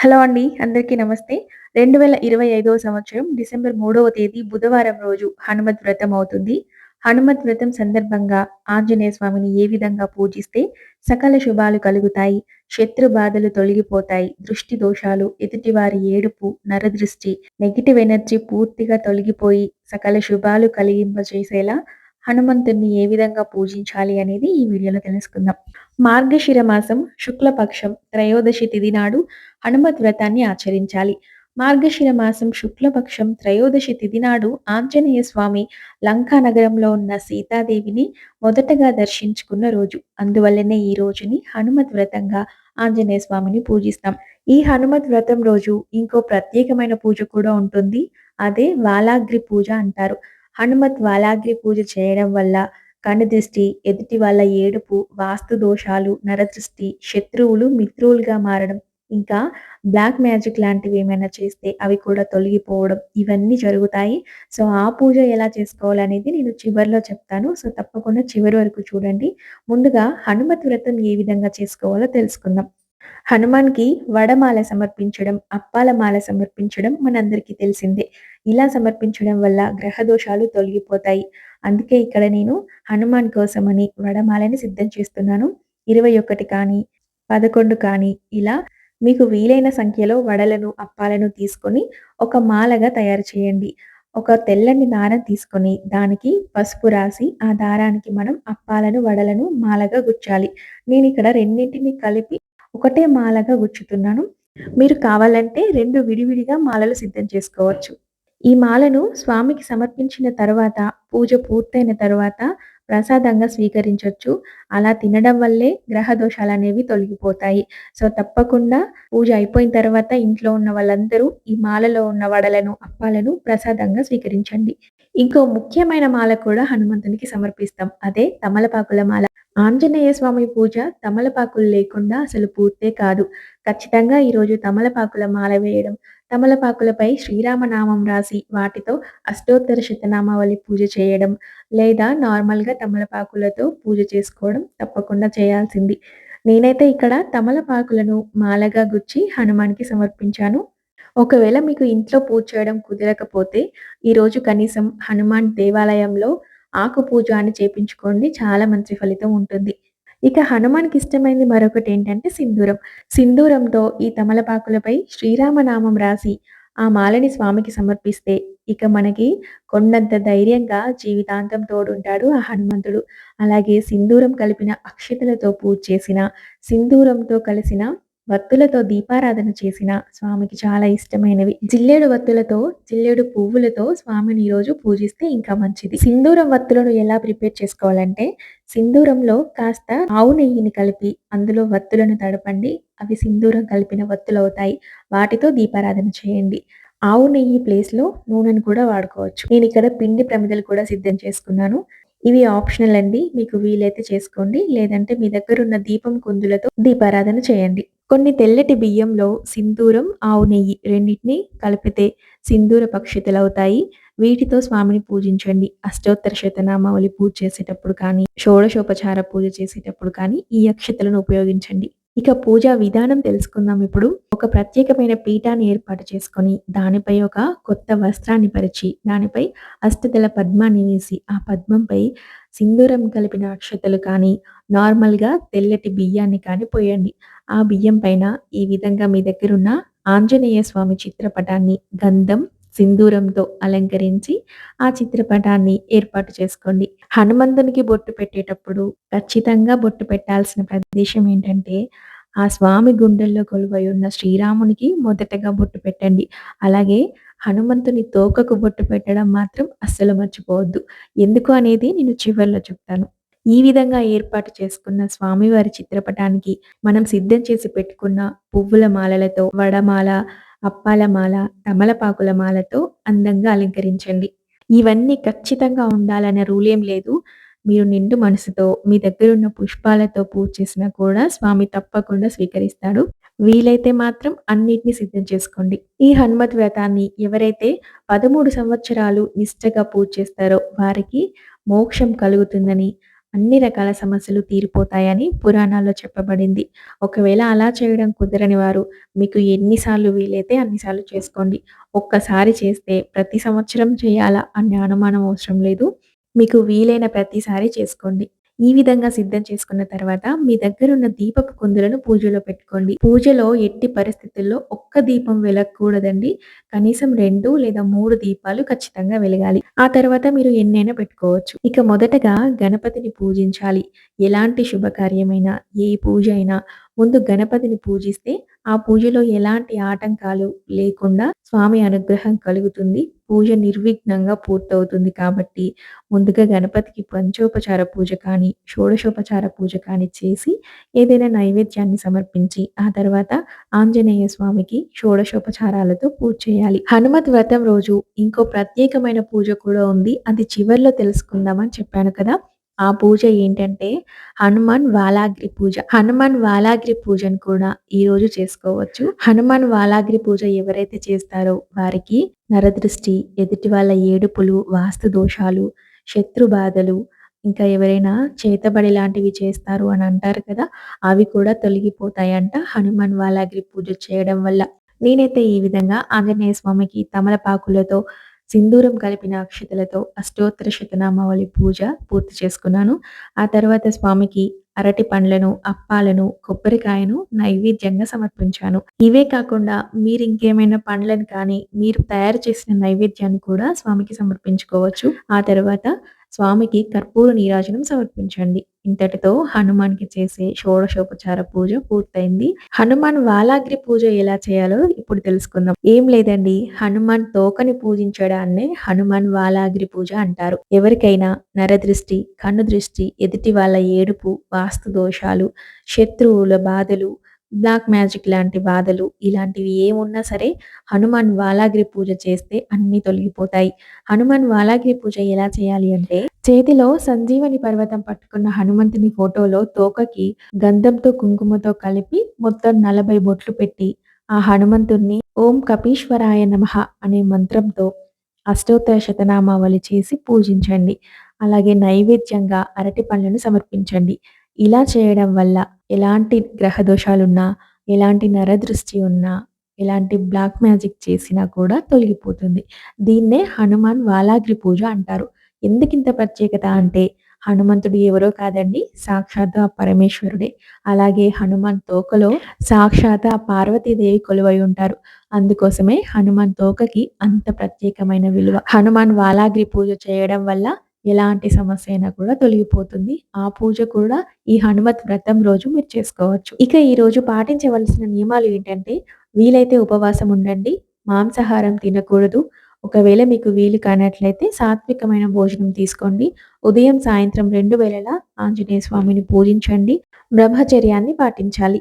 Hello అండి. అందరికీ నమస్తే. 2025వ సంవత్సరం డిసెంబర్ మూడవ తేదీ బుధవారం రోజు హనుమత్ వ్రతం అవుతుంది. హనుమత్ వ్రతం సందర్భంగా ఆంజనేయ స్వామిని ఏ విధంగా పూజిస్తే సకల శుభాలు కలుగుతాయి, శత్రు బాధలు తొలగిపోతాయి, దృష్టి దోషాలు, ఎదుటివారి ఏడుపు, నరదృష్టి, నెగిటివ్ ఎనర్జీ పూర్తిగా తొలగిపోయి సకల శుభాలు కలిగింపచేసేలా హనుమంతుడిని ఏ విధంగా పూజించాలి అనేది ఈ వీడియోలో తెలుసుకుందాం. మార్గశిర మాసం శుక్లపక్షం త్రయోదశి తిథి నాడు హనుమత్ వ్రతాన్ని ఆచరించాలి. మార్గశిర మాసం శుక్లపక్షం త్రయోదశి తిథి నాడు ఆంజనేయ స్వామి లంకా నగరంలో ఉన్న సీతాదేవిని మొదటగా దర్శించుకున్న రోజు. అందువల్లనే ఈ రోజుని హనుమత్ వ్రతంగా ఆంజనేయ స్వామిని పూజిస్తాం. ఈ హనుమత్ వ్రతం రోజు ఇంకో ప్రత్యేకమైన పూజ కూడా ఉంటుంది. అదే వాలాగ్రి పూజ అంటారు. హనుమత్ వాలాగ్రి పూజ చేయడం వల్ల కనుదృష్టి, ఎదుటి వాళ్ళ ఏడుపు, వాస్తు దోషాలు, నరదృష్టి, శత్రువులు మిత్రులుగా మారడం, ఇంకా బ్లాక్ మ్యాజిక్ లాంటివి ఏమైనా చేస్తే అవి కూడా తొలగిపోవడం ఇవన్నీ జరుగుతాయి. సో, ఆ పూజ ఎలా చేసుకోవాలనేది నేను చివరిలో చెప్తాను. సో, తప్పకుండా చివరి వరకు చూడండి. ముందుగా హనుమత్ వ్రతం ఏ విధంగా చేసుకోవాలో తెలుసుకుందాం. హనుమాన్‌కి వడమాల సమర్పించడం, అప్పాల మాల సమర్పించడం మనందరికీ తెలిసిందే. ఇలా సమర్పించడం వల్ల గ్రహ దోషాలు తొలగిపోతాయి. అందుకే ఇక్కడ నేను హనుమాన్ కోసమని వడమాలని సిద్ధం చేస్తున్నాను. 21 కానీ, 11 కానీ ఇలా మీకు వీలైన సంఖ్యలో వడలను, అప్పాలను తీసుకొని ఒక మాలగా తయారు చేయండి. ఒక తెల్లని దారం తీసుకొని దానికి పసుపు రాసి ఆ దారానికి మనం అప్పాలను, వడలను మాలగా గుచ్చాలి. నేను ఇక్కడ రెండింటిని కలిపి ఒకటే మాలగా గుచ్చుతున్నాను. మీరు కావాలంటే రెండు విడివిడిగా మాలలు సిద్ధం చేసుకోవచ్చు. ఈ మాలను స్వామికి సమర్పించిన తర్వాత పూజ పూర్తయిన తర్వాత ప్రసాదంగా స్వీకరించొచ్చు. అలా తినడం వల్లే గ్రహ దోషాలనేవి తొలగిపోతాయి. సో, తప్పకుండా పూజ అయిపోయిన తర్వాత ఇంట్లో ఉన్న వాళ్ళందరూ ఈ మాలలో ఉన్న వడలను, అప్పాలను ప్రసాదంగా స్వీకరించండి. ఇంకో ముఖ్యమైన మాల కూడా హనుమంతునికి సమర్పిస్తాం. అదే తమలపాకుల మాల. ఆంజనేయ స్వామి పూజ తమలపాకులు లేకుండా అసలు పూర్తే కాదు. ఖచ్చితంగా ఈరోజు తమలపాకుల మాల వేయడం, తమలపాకులపై శ్రీరామనామం రాసి వాటితో అష్టోత్తర శతనామావళి పూజ చేయడం, లేదా నార్మల్‌గా తమలపాకులతో పూజ చేసుకోవడం తప్పకుండా చేయాల్సింది. నేనైతే ఇక్కడ తమలపాకులను మాలగా గుచ్చి హనుమాన్‌కి సమర్పించాను. ఒకవేళ మీకు ఇంట్లో పూజ చేయడం కుదరకపోతే ఈరోజు కనీసం హనుమాన్ దేవాలయంలో ఆకు పూజ అని చేపించుకోండి. చాలా మంచి ఫలితం ఉంటుంది. ఇక హనుమాన్‌కి ఇష్టమైంది మరొకటేంటంటే సింధూరం. సింధూరంతో ఈ తమలపాకులపై శ్రీరామనామం రాసి ఆ మాలని స్వామికి సమర్పిస్తే ఇక మనకి కొండంత ధైర్యంగా జీవితాంతం తోడుంటాడు ఆ హనుమంతుడు. అలాగే సింధూరం కలిపిన అక్షతలతో పూజ చేసిన, సింధూరంతో కలిసిన వత్తులతో దీపారాధన చేసిన స్వామికి చాలా ఇష్టమైనవి. జిల్లేడు వత్తులతో, జిల్లేడు పువ్వులతో స్వామిని ఈరోజు పూజిస్తే ఇంకా మంచిది. సింధూరం వత్తులను ఎలా ప్రిపేర్ చేసుకోవాలంటే సింధూరంలో కాస్త ఆవు నెయ్యిని కలిపి అందులో వత్తులను తడపండి. అవి సింధూరం కలిపిన వత్తులు అవుతాయి వాటితో దీపారాధన చేయండి. ఆవు నెయ్యి ప్లేస్‌లో నూనెను కూడా వాడుకోవచ్చు. నేను ఇక్కడ పిండి ప్రమిదలు కూడా సిద్ధం చేసుకున్నాను. ఇవి ఆప్షనల్ అండి. మీకు వీలైతే చేసుకోండి. లేదంటే మీ దగ్గర ఉన్న దీపం కుందులతో దీపారాధన చేయండి. కొన్ని తెల్లటి బియ్యంలో సింధూరం, ఆవు నెయ్యి రెండింటిని కలిపితే సింధూర పక్షితులవుతాయి వీటితో స్వామిని పూజించండి. అష్టోత్తర శతనామావళి పూజ చేసేటప్పుడు కానీ, షోడశోపచార పూజ చేసేటప్పుడు కానీ ఈ అక్షతలను ఉపయోగించండి. ఇక పూజా విధానం తెలుసుకుందాం ఇప్పుడు. ఒక ప్రత్యేకమైన పీఠాన్ని ఏర్పాటు చేసుకొని దానిపై ఒక కొత్త వస్త్రాన్ని పరిచి, దానిపై అష్టదళ పద్మాన్ని వేసి ఆ పద్మంపై సింధూరం కలిపిన అక్షతలు కానీ, నార్మల్‌గా తెల్లటి బియ్యాన్ని కానీ పోయండి. ఆ బియ్యం పైన ఈ విధంగా మీ దగ్గరున్న ఆంజనేయ స్వామి చిత్రపటాన్ని గంధం, సింధూరంతో అలంకరించి ఆ చిత్రపటాన్ని ఏర్పాటు చేసుకోండి. హనుమంతునికి బొట్టు పెట్టేటప్పుడు ఖచ్చితంగా బొట్టు పెట్టాల్సిన ప్రదేశం ఏంటంటే ఆ స్వామి గుండెల్లో కొలువై ఉన్న శ్రీరామునికి మొదటగా బొట్టు పెట్టండి. అలాగే హనుమంతుని తోకకు బొట్టు పెట్టడం మాత్రం అస్సలు మర్చిపోవద్దు. ఎందుకు అనేది నేను చివర్లో చెప్తాను. ఈ విధంగా ఏర్పాటు చేసుకున్న స్వామివారి చిత్రపటానికి మనం సిద్ధం చేసి పెట్టుకున్న పువ్వుల మాలలతో వడమాల, అప్పాల మాల, తమలపాకుల మాలతో అందంగా అలంకరించండి. ఇవన్నీ ఖచ్చితంగా ఉండాలనే రూలేం లేదు. మీరు నిండు మనసుతో మీ దగ్గరున్న పుష్పాలతో పూజ చేసినా కూడా స్వామి తప్పకుండా స్వీకరిస్తాడు. వీలైతే మాత్రం అన్నిటిని సిద్ధం చేసుకోండి. ఈ హనుమత్ వ్రతాన్ని ఎవరైతే 13 సంవత్సరాలు నిష్టగా పూజ చేస్తారో వారికి మోక్షం కలుగుతుందని, అన్ని రకాల సమస్యలు తీరిపోతాయని పురాణాల్లో చెప్పబడింది. ఒకవేళ అలా చేయడం కుదరని వారు మీకు ఎన్నిసార్లు వీలైతే అన్నిసార్లు చేసుకోండి. ఒక్కసారి చేస్తే ప్రతి సంవత్సరం చేయాలా అనే అనుమానం అవసరం లేదు. మీకు వీలైన ప్రతిసారి చేసుకోండి. ఈ విధంగా సిద్ధం చేసుకున్న తర్వాత మీ దగ్గరున్న దీపపు కుందులను పూజలో పెట్టుకోండి. పూజలో ఎట్టి పరిస్థితుల్లో ఒక్క దీపం వెలగకూడదండి. కనీసం రెండు లేదా మూడు దీపాలు ఖచ్చితంగా వెలగాలి. ఆ తర్వాత మీరు ఎన్నైనా పెట్టుకోవచ్చు. ఇక మొదటగా గణపతిని పూజించాలి. ఎలాంటి శుభకార్యమైనా, ఏ పూజ అయినా ముందు గణపతిని పూజిస్తే ఆ పూజలో ఎలాంటి ఆటంకాలు లేకుండా స్వామి అనుగ్రహం కలుగుతుంది. పూజ నిర్విఘ్నంగా పూర్తవుతుంది కాబట్టి ముందుగా గణపతికి పంచోపచార పూజ కానీ, షోడశోపచార పూజ కానీ చేసి ఏదైనా నైవేద్యాన్ని సమర్పించి ఆ తర్వాత ఆంజనేయ స్వామికి షోడశోపచారాలతో పూజ చేయాలి. హనుమత్ వ్రతం రోజు ఇంకో ప్రత్యేకమైన పూజ కూడా ఉంది. అది చివర్లో తెలుసుకుందామని చెప్పాను కదా! ఆ పూజ ఏంటంటే హనుమాన్ వాలాగ్రి పూజ. హనుమాన్ వాలాగ్రి పూజను కూడా ఈ రోజు చేసుకోవచ్చు. హనుమాన్ వాలాగ్రి పూజ ఎవరైతే చేస్తారో వారికి నరదృష్టి, ఎదుటి వాళ్ళ ఏడుపులు, వాస్తు దోషాలు, శత్రు బాధలు, ఇంకా ఎవరైనా చేతబడి లాంటివి చేస్తారు అని అంటారు కదా! అవి కూడా తొలగిపోతాయంట హనుమాన్ వాలాగ్రి పూజ చేయడం వల్ల. నేనైతే ఈ విధంగా ఆంజనేయ స్వామికి తమలపాకులతో సింధూరం కలిపిన అక్షతలతో అష్టోత్తర శతనామావళి పూజ పూర్తి చేసుకున్నాను. ఆ తర్వాత స్వామికి అరటి పండ్లను, అప్పాలను, కొబ్బరికాయను నైవేద్యంగా సమర్పించాను. ఇవే కాకుండా మీరు ఇంకేమైనా పండ్లను కానీ, మీరు తయారు చేసిన నైవేద్యాన్ని కూడా స్వామికి సమర్పించుకోవచ్చు. ఆ తర్వాత స్వామికి కర్పూర నీరాజనం సమర్పించండి. ఇంతటితో హనుమాన్‌కి చేసే షోడశోపచార పూజ పూర్తయింది. హనుమాన్ వాలాగ్రి పూజ ఎలా చేయాలో ఇప్పుడు తెలుసుకుందాం. ఏం లేదండి హనుమాన్ తోకని పూజించడాన్నే హనుమాన్ వాలాగ్రి పూజ అంటారు. ఎవరికైనా నరదృష్టి, కన్ను దృష్టి, ఎదుటి వాళ్ళ ఏడుపు, వాస్తు దోషాలు, శత్రువుల బాధలు, బ్లాక్ మ్యాజిక్ లాంటి బాధలు ఇలాంటివి ఏమున్నా సరే హనుమాన్ వాలాగిరి పూజ చేస్తే అన్నీ తొలగిపోతాయి. హనుమాన్ వాలాగిరి పూజ ఎలా చేయాలి అంటే చేతిలో సంజీవని పర్వతం పట్టుకున్న హనుమంతుని ఫోటోలో తోకకి గంధంతో, కుంకుమతో కలిపి మొత్తం 40 బొట్లు పెట్టి ఆ హనుమంతుడిని ఓం కపీశ్వరాయ నమః అనే మంత్రంతో అష్టోత్తర శతనామావళి చేసి పూజించండి. అలాగే నైవేద్యంగా అరటి పండ్లను సమర్పించండి. ఇలా చేయడం వల్ల ఎలాంటి గ్రహ దోషాలున్నా, ఎలాంటి నరదృష్టి ఉన్నా, ఎలాంటి బ్లాక్ మ్యాజిక్ చేసినా కూడా తొలగిపోతుంది. దీన్నే హనుమాన్ వాలాగ్రి పూజ అంటారు. ఎందుకింత ప్రత్యేకత అంటే హనుమంతుడు ఎవరో కాదండి సాక్షాత్తు ఆ పరమేశ్వరుడే. అలాగే హనుమాన్ తోకలో సాక్షాత్ ఆ పార్వతీదేవి కొలువై ఉంటారు. అందుకోసమే హనుమాన్ తోకకి అంత ప్రత్యేకమైన విలువ. హనుమాన్ వాలాగ్రి పూజ చేయడం వల్ల ఎలాంటి సమస్య అయినా కూడా తొలగిపోతుంది. ఆ పూజ కూడా ఈ హనుమత్ వ్రతం రోజు మీరు చేసుకోవచ్చు. ఇక ఈ రోజు పాటించవలసిన నియమాలు ఏంటంటే వీలైతే ఉపవాసం ఉండండి. మాంసాహారం తినకూడదు. ఒకవేళ మీకు వీలు కానట్లయితే సాత్వికమైన భోజనం తీసుకోండి. ఉదయం, సాయంత్రం రెండు వేళలా ఆంజనేయ స్వామిని పూజించండి. బ్రహ్మచర్యాన్ని పాటించాలి.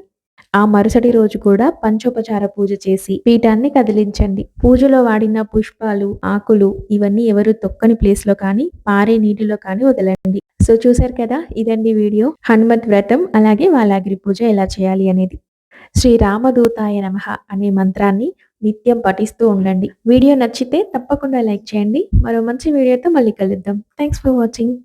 ఆ మరుసటి రోజు కూడా పంచోపచార పూజ చేసి పీఠాన్ని కదిలించండి. పూజలో వాడిన పుష్పాలు, ఆకులు ఇవన్నీ ఎవరు తొక్కని ప్లేస్లో కానీ, పారే నీటిలో కానీ వదలండి. సో చూసారు కదా! ఇదండి వీడియో. హనుమత్ వ్రతం అలాగే వాలాగిరి పూజ ఎలా చేయాలి అనేది. శ్రీ రామదూతాయ నమః అనే మంత్రాన్ని నిత్యం పఠిస్తూ ఉండండి. వీడియో నచ్చితే తప్పకుండా లైక్ చేయండి. మరో మంచి వీడియోతో మళ్ళీ కలుద్దాం. Thanks for watching.